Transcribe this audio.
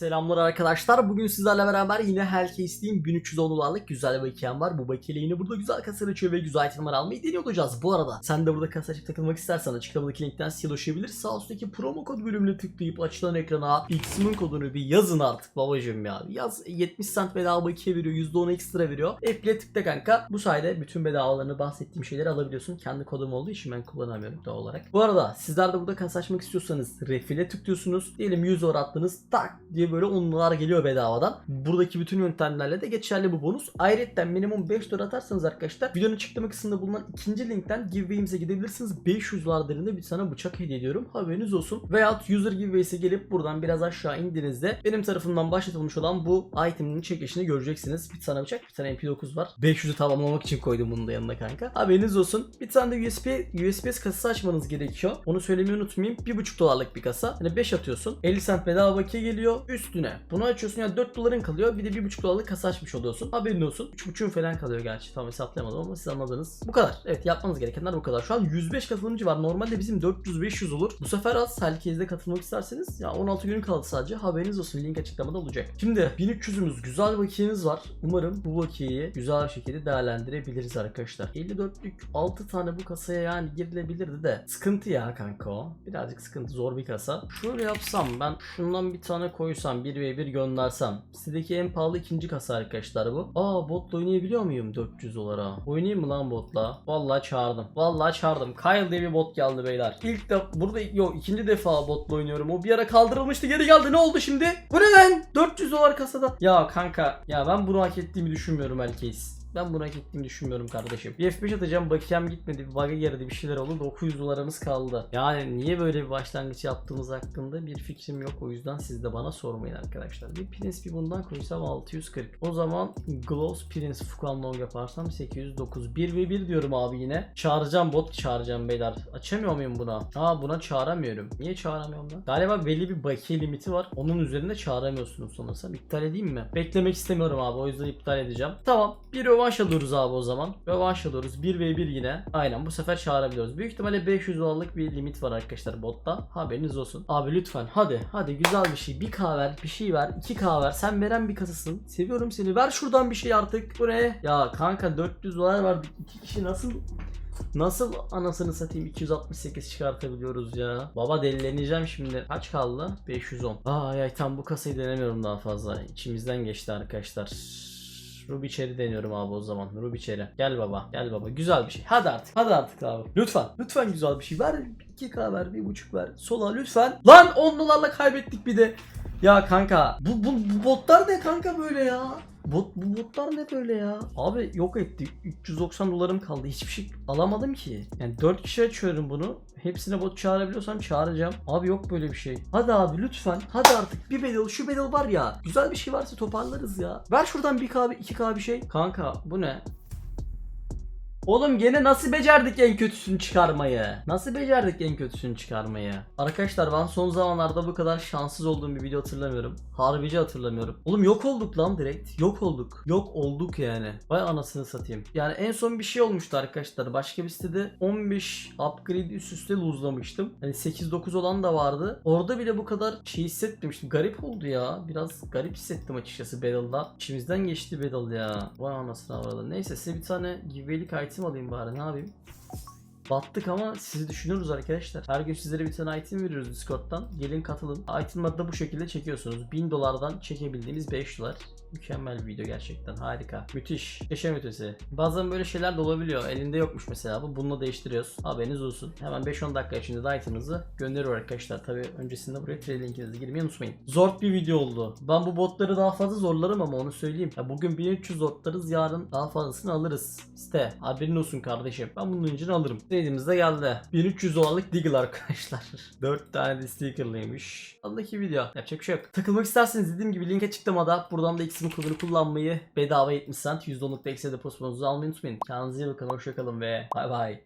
Selamlar arkadaşlar. Bugün sizlerle beraber yine Hellcase'liğin 1310 dolarlık güzel bir bakiyem var. Bu bakiyeyle yine burada güzel kasa açıyor ve güzel itemler almayı deniyor olacağız. Bu arada sen de burada kasa açıp takılmak istersen açıklamadaki linkten size ulaşabilir. Sağ üstteki promo kod bölümüne tıklayıp açılan ekrana X'imin kodunu bir yazın artık babacım ya. Yaz 70 cent bedava bakiye veriyor. %10 ekstra veriyor. Apple'e tıkla kanka. Bu sayede bütün bedavalarını bahsettiğim şeyleri alabiliyorsun. Kendi kodum olduğu için ben kullanamıyorum doğal olarak. Bu arada sizler de burada kasa açmak istiyorsanız refile tıklıyorsunuz. Diyelim 100 dolar attınız tak diye böyle onlar geliyor bedavadan. Buradaki bütün yöntemlerle de geçerli bu bonus. Ayrıca minimum 5 dolar atarsanız arkadaşlar videonun açıklama kısmında bulunan ikinci linkten giveaway'imize gidebilirsiniz. 500 dolar değerinde bir sana bıçak hediye ediyorum. Haberiniz olsun. Veyahut user giveaway'se gelip buradan biraz aşağı indiğinizde benim tarafımdan başlatılmış olan bu item'ın çekilişini göreceksiniz. Bir tane bıçak, bir tane MP9 var. 500'ü tamamlamak için koydum bunu da yanına kanka. Haberiniz olsun. Bir tane de USB USPS kasası açmanız gerekiyor. Onu söylemeyi unutmayayım. 1,5 dolarlık bir kasa. Hani 5 atıyorsun. 50 cent bedava bakiye geliyor. Üstüne bunu açıyorsun yani 4 doların kalıyor. Bir de 1,5 dolarlık kasa açmış oluyorsun. Haberin olsun. 3,5'un falan kalıyor gerçi. Tam hesaplayamadım ama siz anladınız. Bu kadar. Evet yapmanız gerekenler bu kadar. Şu an 105 katılımcı var. Normalde bizim 400-500 olur. Bu sefer az. Herkese katılmak isterseniz ya 16 gün kaldı sadece. Haberiniz olsun. Link açıklamada olacak. Şimdi 1300'ümüz güzel bakiyemiz var. Umarım bu bakiyeyi güzel şekilde değerlendirebiliriz arkadaşlar. 54'lük 6 tane bu kasaya yani girilebilirdi de sıkıntı ya kanka o. Birazcık sıkıntı zor bir kasa. Şöyle yapsam ben şundan bir tane koysam 1 ve 1 göndersem. Sitedeki en pahalı ikinci kasa arkadaşlar bu. Aa botla oynayabiliyor muyum 400 dolara? Oynayayım mı lan botla? Vallahi çağırdım. Vallahi çağırdım. Kyle diye bir bot geldi beyler. İlk de burada yok ikinci defa botla oynuyorum. O bir ara kaldırılmıştı geri geldi. Ne oldu şimdi? Bu ne lan? 400 dolar kasada. Ya kanka ya ben bunu hak ettiğimi düşünmüyorum herkes. Ben bunu hak ettiğini düşünmüyorum kardeşim. Bir F5 atacağım bakiyem gitmedi. Bir bug'a girdi bir şeyler oldu. 900 dolarımız kaldı. Yani niye böyle bir başlangıç yaptığımız hakkında bir fikrim yok. O yüzden siz de bana sormayın arkadaşlar. Bir Prince bir bundan koysam 640. O zaman Gloss Prince Fukan Long yaparsam 809. 1 ve 1 diyorum abi yine. Çağıracağım bot çağıracağım beyler. Açamıyor muyum buna? Aa buna çağıramıyorum. Niye çağıramıyorum lan? Galiba belli bir bakiye limiti var. Onun üzerinde çağıramıyorsunuz sanırsam. İptal edeyim mi? Beklemek istemiyorum abi. O yüzden iptal edeceğim. Tamam. Bir rövanş alıyoruz abi o zaman. Rövanş alıyoruz. 1 ve 1 yine. Aynen bu sefer çağırabiliyoruz. Büyük ihtimalle 500 dolarlık bir limit var arkadaşlar botta. Haberiniz olsun. Abi lütfen hadi hadi güzel bir şey. 1K ver bir şey ver. 2K ver. Sen veren bir kasasın. Seviyorum seni. Ver şuradan bir şey artık. Bu ne? Ya kanka 400 dolar var. İki kişi nasıl Nasıl anasını satayım 268 çıkartabiliyoruz ya. Baba delileneceğim şimdi. Kaç kaldı? 510. Ay ay tam bu kasayı denemiyorum daha fazla. İçimizden geçti arkadaşlar. Ruby Cherry deniyorum abi o zaman. Ruby Cherry. Gel baba. Gel baba. Güzel bir şey. Hadi artık. Hadi artık abi. Lütfen. Lütfen güzel bir şey. Ver 2K ver. 1.5 ver. Sola lütfen. Lan 10 dolarla kaybettik bir de. Ya kanka. Bu, bu, bu botlar ne kanka böyle ya? Bot, bu botlar ne böyle ya? Abi yok etti. 390 dolarım kaldı. Hiçbir şey alamadım ki. Yani 4 kişi açıyorum bunu. Hepsine bot çağırabiliyorsam çağıracağım. Abi yok böyle bir şey. Hadi abi lütfen. Hadi artık bir bedel şu bedel var ya. Güzel bir şey varsa toparlarız ya. Ver şuradan 1K 2K bir şey. Kanka bu ne? Oğlum gene nasıl becerdik en kötüsünü çıkarmayı? Nasıl becerdik en kötüsünü çıkarmayı? Arkadaşlar ben son zamanlarda bu kadar şanssız olduğum bir video hatırlamıyorum. Harbici hatırlamıyorum. Oğlum yok olduk lan direkt. Yok olduk. Yok olduk yani. Vay anasını satayım. Yani en son bir şey olmuştu arkadaşlar. Başka bir sitede 15 upgrade üst üste luzlamıştım. Hani 8-9 olan da vardı. Orada bile bu kadar şey hissetmemiştim. Garip oldu ya. Biraz garip hissettim açıkçası Battle'da. İçimizden geçti Battle ya. Vay anasını avradı. Neyse size bir tane giveaway'lik item alayım bari ne yapayım. Battık ama sizi düşünüyoruz arkadaşlar. Her gün sizlere bir tane item veriyoruz Discord'dan. Gelin katılın. Item'ları da bu şekilde çekiyorsunuz. 1000 dolardan çekebildiğiniz 5 dolar. Mükemmel bir video gerçekten. Harika. Müthiş. Yaşam ötesi. Bazen böyle şeyler de olabiliyor. Elinde yokmuş mesela bu. Bununla değiştiriyoruz. Haberiniz olsun. Hemen 5-10 dakika içinde de item'ınızı gönderiyor arkadaşlar. Tabi öncesinde buraya trade linkinizi girmeyi unutmayın. Zor bir video oldu. Ben bu botları daha fazla zorlarım ama onu söyleyeyim. Ya bugün 1300 zorlarız. Yarın daha fazlasını alırız. Site. Haberin olsun kardeşim. Ben bunun için alırım. Trade'imiz de geldi. 1300 dolarlık Deagle arkadaşlar. 4 tane de stickerlıymış. Andaki video. Yapacak bir şey yok. Takılmak isterseniz dediğim gibi link açıklamada. Buradan da X'in kodunu kullanmayı bedava 70 cent %10'luk da eksi deposunuzu almayı unutmayın. Kendinize iyi bakın. Hoşçakalın ve bay bay.